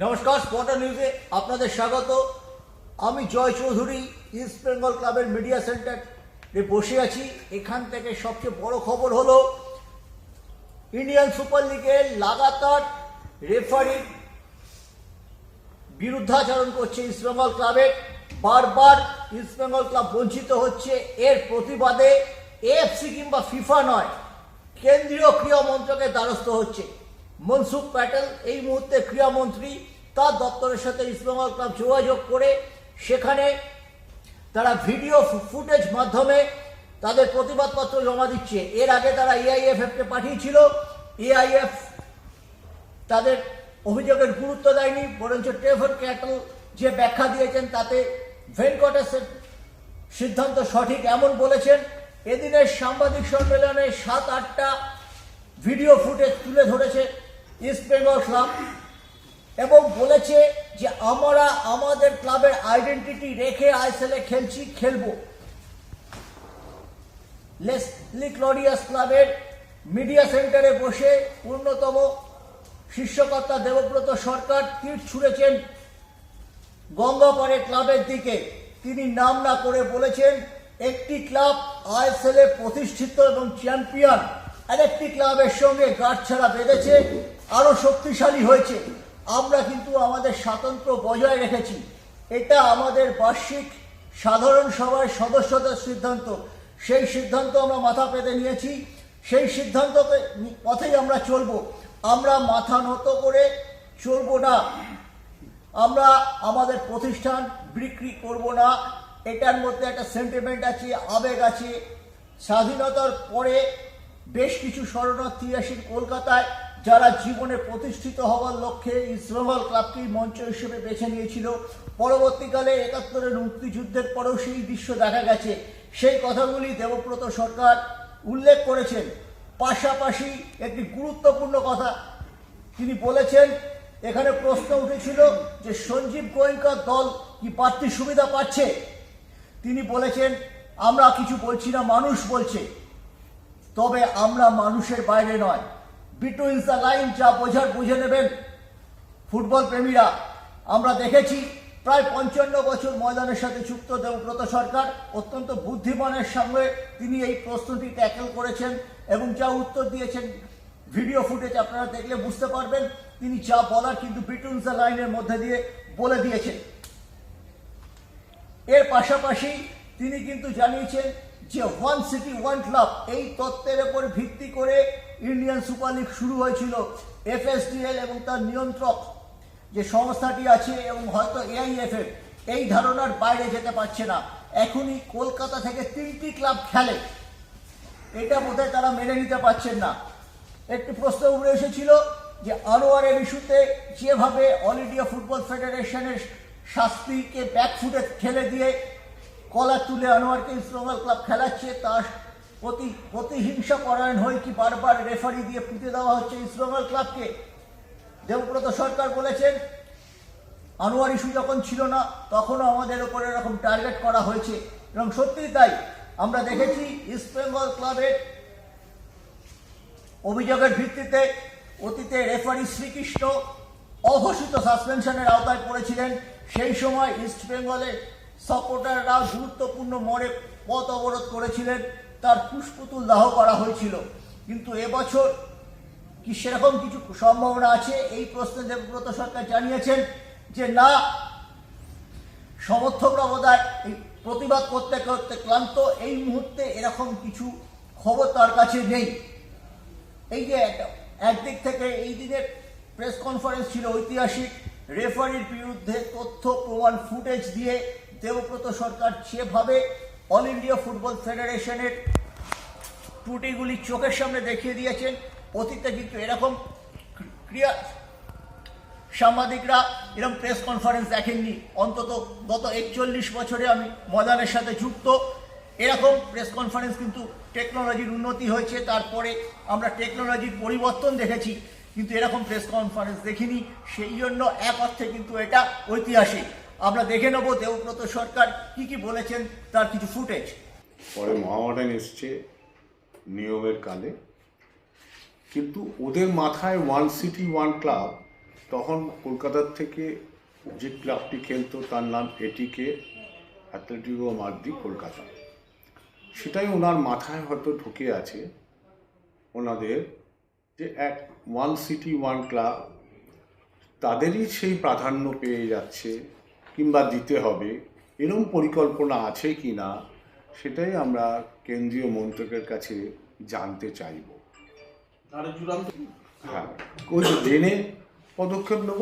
নমস্কার স্পটার নিউজে আপনাদের স্বাগত। আমি জয় চৌধুরী, ইস্ট বেঙ্গল ক্লাবের মিডিয়া সেন্টারে বসে আছি। এখান থেকে সবচেয়ে বড় খবর হলো, ইন্ডিয়ান সুপার লিগে লাগাতার রেফারি বিরুদ্ধাচরণ করছে ইস্টবেঙ্গল ক্লাবে। বারবার ইস্টবেঙ্গল ক্লাব বঞ্চিত হচ্ছে। এর প্রতিবাদে এএফসি কিংবা ফিফা নয়, কেন্দ্রীয় ক্রীড়া মন্ত্রকের দ্বারস্থ হচ্ছে। মনসুখ প্যাটেল এই মুহূর্তে ক্রীড়ামন্ত্রী তার দপ্তরের সাথে ইস্টবেঙ্গল ক্লাব যোগাযোগ করে সেখানে তারা ভিডিও ফুটেজ মাধ্যমে তাদের প্রতিবাদপত্র জমা দিচ্ছে। এর আগে তারা এআইএফএফকে পাঠিয়েছিল। এআইএফ তাদের অভিযোগের গুরুত্ব দেয়নি, বরঞ্চ ট্রেভর ক্যাটল যে ব্যাখ্যা দিয়েছেন তাতে ভেঙ্কটেশের সিদ্ধান্ত সঠিক এমন বলেছেন। এদিনের সাংবাদিক সম্মেলনে সাত আটটা ভিডিও ফুটেজ তুলে ধরেছে ইস্ট বেঙ্গল ক্লাব এবং বলেছে যে আমরা আমাদের ক্লাবের আইডেন্টিটি রেখে আইসেলে খেলছি, খেলব। লেসলি ক্লরিয়াস ক্লাবের মিডিয়া সেন্টারে বসে অন্যতম শীর্ষকর্তা দেবব্রত সরকার তীর ছুঁড়েছেন গঙ্গাপাড়ে ক্লাবের দিকে। তিনি নাম না করে বলেছেন, একটি ক্লাব আইএসএল এ প্রতিষ্ঠিত এবং চ্যাম্পিয়ন আরেকটি ক্লাবের সঙ্গে গাঁটছাড়া বেঁধেছে। আরও শক্তিশালী হয়েছে। আমরা কিন্তু আমাদের স্বাতন্ত্র্য বজায় রেখেছি। এটা আমাদের বার্ষিক সাধারণ সভায় সদস্যদের সিদ্ধান্ত। সেই সিদ্ধান্ত আমরা মাথা পেতে নিয়েছি। সেই সিদ্ধান্তকে পথেই আমরা চলবো। আমরা মাথা নত করে চলবো না। আমরা আমাদের প্রতিষ্ঠান বিক্রি করব না। এটার মধ্যে একটা সেন্টিমেন্ট আছে, আবেগ আছে। স্বাধীনতার পরে বেশ কিছু শরণার্থী আসেন কলকাতায়। যারা জীবনে প্রতিষ্ঠিত হওয়ার লক্ষ্যে ইসলামাল ক্লাবকেই মঞ্চ হিসেবে বেছে নিয়েছিল। পরবর্তীকালে একাত্তরের মুক্তিযুদ্ধের পরেও সেই দৃশ্য দেখা গেছে। সেই কথাগুলি দেবব্রত সরকার উল্লেখ করেছেন। পাশাপাশি একটি গুরুত্বপূর্ণ কথা তিনি বলেছেন, এখানে প্রশ্ন উঠেছিল যে সঞ্জীব গোয়েঙ্কার দল কি প্রার্থী সুবিধা পাচ্ছে? তিনি বলেছেন, আমরা কিছু বলছি না, মানুষ বলছে। তবে আমরা মানুষের বাইরে নয়। বিটুইন্স দ্য লাইন যা বোঝার বুঝে নেবেন ফুটবল প্রেমীরা। আমরা দেখেছি প্রায় পঞ্চান্ন বছর ময়দানের সাথে যুক্ত দেবব্রত সরকার। অত্যন্ত বুদ্ধিমানের সঙ্গে তিনি এই প্রশ্নটি ট্যাকেল করেছেন এবং যা উত্তর দিয়েছেন ভিডিও ফুটেজ আপনারা দেখলে বুঝতে পারবেন তিনি যা বলার কিন্তু বিটুইন্স দ্য লাইনের মধ্যে দিয়ে বলে দিয়েছেন। এর পাশাপাশি তিনি কিন্তু জানিয়েছেন যে ওয়ান সিটি ওয়ান ক্লাব এই তত্ত্বের উপর ভিত্তি করে ইন্ডিয়ান সুপার লিগ শুরু হয়েছিল এফএসডিএল এবং তার নিয়ন্ত্রক যে সংস্থাটি আছে এবং হয়তো এআইএফএফ এই ধারণার বাইরে যেতে পারছে না। এখনই কলকাতা থেকে তিনটি ক্লাব খেলে। এটা বোধহয় তারা মেনে নিতে পারছেন না। একটি প্রশ্ন উঠে এসেছিল যে আনোয়ারের ইস্যুতে যেভাবে অল ইন্ডিয়া ফুটবল ফেডারেশনের শাস্তিকে ব্যাকফুটে ঠেলে দিয়ে কলা তুলে আনোয়ারকে ইসলামাল ক্লাব খেলাচ্ছে, তার প্রতি প্রতিহিংসা পরায়ণ হয়ে কি বারবার রেফারি দিয়ে পুঁতে দেওয়া হচ্ছে ইসলামাল ক্লাবকে? দেবব্রত সরকার বলেছেন, আনোয়ার ইস্যু যখন ছিল না, তখনও আমাদের ওপর এরকম টার্গেট করা হয়েছে। এবং সত্যিই তাই, আমরা দেখেছি ইস্ট বেঙ্গল ক্লাবের অভিযোগের ভিত্তিতে অতীতে রেফারি শ্রীকৃষ্ণ অঘোষিত সাসপেনশনের আওতায় পড়েছিলেন। সেই সময় ইস্ট বেঙ্গলের সাপোর্টাররা গুরুত্বপূর্ণ মোড়ে পথ অবরোধ করেছিলেন। তার পুষ্পতুল দাহ করা হয়েছিল। কিন্তু এবছর কি সেরকম কিছু সম্ভাবনা আছে? এই প্রশ্নে দেবব্রত সরকার জানিয়েছেন যে, না, সমর্থকরা বোধহয় এই প্রতিবাদ করতে করতে ক্লান্ত। এই মুহূর্তে এরকম কিছু খবর তার কাছে নেই। এই যে একদিক থেকে এই দিনের প্রেস কনফারেন্স ছিল ঐতিহাসিক। রেফারির বিরুদ্ধে তথ্য, প্রমাণ, ফুটেজ দিয়ে দেবব্রত সরকার যেভাবে অল ইন্ডিয়া ফুটবল ফেডারেশনের ত্রুটিগুলি চোখের সামনে দেখিয়ে দিয়েছেন, অতীতে কিন্তু এরকম ক্রিয়া সাংবাদিকরা এরকম প্রেস কনফারেন্স দেখেননি। অন্তত গত একচল্লিশ বছরে আমি ময়দানের সাথে যুক্ত। এরকম প্রেস কনফারেন্স কিন্তু টেকনোলজির উন্নতি হয়েছে, তারপরে আমরা টেকনোলজির পরিবর্তন দেখেছি, কিন্তু এরকম প্রেস কনফারেন্স দেখিনি। সেই জন্য এক অর্থে কিন্তু এটা ঐতিহাসিক। আমরা দেখে নেব দেবব্রত সরকার কি কি বলেছেন, তার কিছু ফুটেজ পরে মহামডান এসছে নিয়মের কালে। কিন্তু ওদের মাথায় ওয়ান সিটি, ওয়ান ক্লাব, তখন কলকাতার থেকে যে ক্লাবটি খেলতো, তার নাম এটিকে অ্যাথলেটিকো মার্দি কলকাতা। সেটাই ওনার মাথায় হয়তো ঢুকে আছে, ওনাদের যে এক ওয়ান সিটি, ওয়ান ক্লাব, তাদেরই সেই প্রাধান্য পেয়ে যাচ্ছে। কিংবা দিতে হবে এরম পরিকল্পনা আছে কি না সেটাই আমরা কেন্দ্রীয় মন্ত্রকের কাছে জানতে চাইব। হ্যাঁ ওই জেনে পদক্ষেপ নেব?